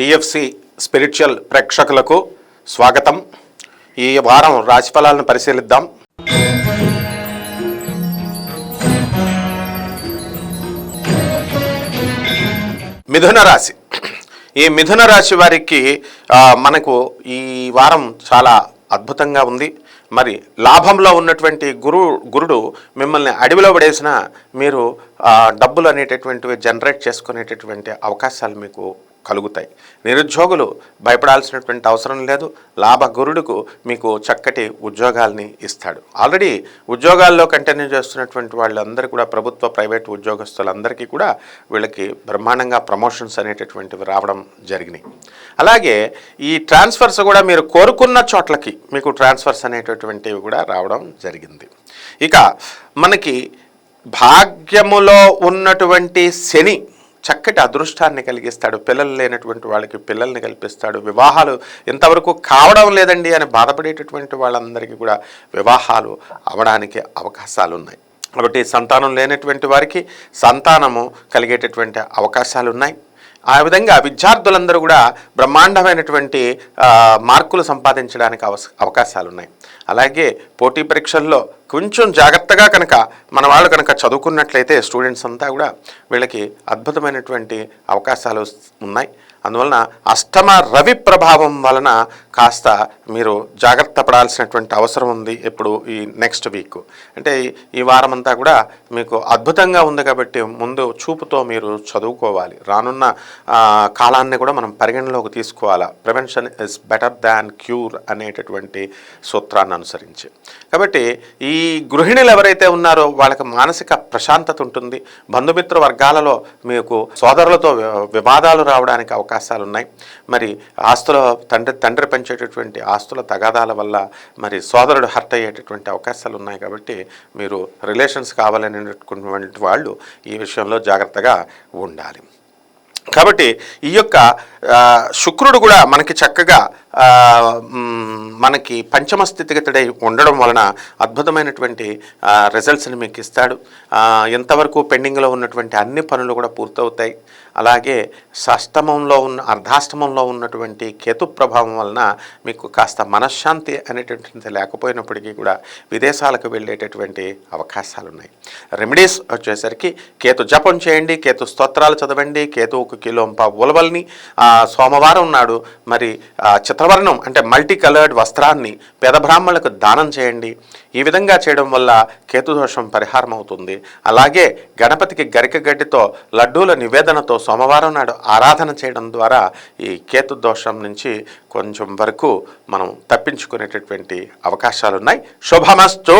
TFC spiritual ప్రేక్షకులకు స్వాగతం. ఈ వారం రాశిఫలాలను పరిశీలిద్దాం. మిథున రాశి. ఈ మిథున రాశి వారికి మనకు ఈ వారం చాలా అద్భుతంగా ఉంది. మరి లాభంలో ఉన్నటువంటి గురు గురుడు మిమ్మల్ని అడవిలో పడేసిన మీరు డబ్బులు అనేటటువంటివి జనరేట్ చేసుకునేటటువంటి అవకాశాలు మీకు కలుగుతాయి. నిరుద్యోగులు భయపడాల్సినటువంటి అవసరం లేదు. లాభ గురుడుకు మీకు చక్కటి ఉద్యోగాల్ని ఇస్తాడు. ఆల్రెడీ ఉద్యోగాల్లో కంటిన్యూ చేస్తున్నటువంటి వాళ్ళందరూ కూడా ప్రభుత్వ ప్రైవేట్ ఉద్యోగస్తులందరికీ కూడా వీళ్ళకి బ్రహ్మాండంగా ప్రమోషన్స్ అనేటటువంటివి రావడం జరిగినాయి. అలాగే ఈ ట్రాన్స్ఫర్స్ కూడా మీరు కోరుకున్న చోట్లకి మీకు ట్రాన్స్ఫర్స్ అనేటటువంటివి కూడా రావడం జరిగింది. ఇక మనకి భాగ్యములో ఉన్నటువంటి శని చక్కటి అదృష్టాన్ని కలిగిస్తాడు. పిల్లలు లేనటువంటి వాళ్ళకి పిల్లల్ని కల్పిస్తాడు. వివాహాలు ఇంతవరకు కావడం లేదండి అని బాధపడేటటువంటి వాళ్ళందరికీ కూడా వివాహాలు అవడానికి అవకాశాలు ఉన్నాయి కాబట్టి సంతానం లేనటువంటి వారికి సంతానము కలిగేటటువంటి అవకాశాలు ఉన్నాయి ఆ విధంగా విద్యార్థులందరూ కూడా బ్రహ్మాండమైనటువంటి మార్కులు సంపాదించడానికి అవకాశాలు ఉన్నాయి అలాగే పోటీ పరీక్షల్లో కొంచెం జాగ్రత్తగా కనుక మన వాళ్ళు కనుక చదువుకున్నట్లయితే స్టూడెంట్స్ అంతా కూడా వీళ్ళకి అద్భుతమైనటువంటి అవకాశాలు ఉన్నాయి. అందువలన అష్టమ రవి ప్రభావం వలన కాస్త మీరు జాగ్రత్త పడాల్సినటువంటి అవసరం ఉంది ఇప్పుడు ఈ నెక్స్ట్ వీక్ అంటే ఈ- వారం అంతా కూడా మీకు అద్భుతంగా ఉంది కాబట్టి ముందు చూపుతో మీరు చదువుకోవాలి. రానున్న కాలాన్ని కూడా మనం పరిగణలోకి తీసుకోవాలా. Prevention is better than cure అనేటటువంటి సూత్రాన్ని అనుసరించి. కాబట్టి ఈ ఈ గృహిణులు ఎవరైతే ఉన్నారో వాళ్ళకి మానసిక ప్రశాంతత ఉంటుంది. బంధుమిత్ర వర్గాలలో మీకు సోదరులతో వివాదాలు రావడానికి అవకాశాలు ఉన్నాయి మరి ఆస్తుల తండ్రి తండ్రి పెంచేటటువంటి ఆస్తుల తగాదాల వల్ల మరి సోదరుడు హర్ట్ అయ్యేటటువంటి అవకాశాలు ఉన్నాయి కాబట్టి మీరు రిలేషన్స్ కావాలనేటువంటి వాళ్ళు ఈ విషయంలో జాగ్రత్తగా ఉండాలి. కాబట్టి ఈ యొక్క శుక్రుడు కూడా మనకి చక్కగా మనకి పంచమ స్థితిగతుడై ఉండడం వలన అద్భుతమైనటువంటి రిజల్ట్స్ని మీకు ఇస్తాడు. ఎంతవరకు పెండింగ్లో ఉన్నటువంటి అన్ని పనులు కూడా పూర్తవుతాయి. అలాగే షష్టమంలో ఉన్న అర్ధాష్టమంలో ఉన్నటువంటి కేతు ప్రభావం వలన మీకు కాస్త మనశ్శాంతి అనేటటువంటిది లేకపోయినప్పటికీ కూడా విదేశాలకు వెళ్ళేటటువంటి అవకాశాలు ఉన్నాయి రెమెడీస్ వచ్చేసరికి కేతు జపం చేయండి కేతు స్తోత్రాలు చదవండి కేతువుకు కిలో ఉలవల్ని ఆ, సోమవారం నాడు మరి చిత్రవర్ణం అంటే మల్టీ కలర్డ్ వస్త్రాన్ని పేద బ్రాహ్మణులకు దానం చేయండి. ఈ విధంగా చేయడం వల్ల కేతు దోషం పరిహారం అవుతుంది అలాగే గణపతికి గరిక గడ్డితో లడ్డూల నివేదనతో సోమవారం నాడు ఆరాధన చేయడం ద్వారా ఈ కేతు దోషం నుంచి కొంచెం వరకు మనం తప్పించుకునేటటువంటి అవకాశాలు ఉన్నాయి శుభమస్తు!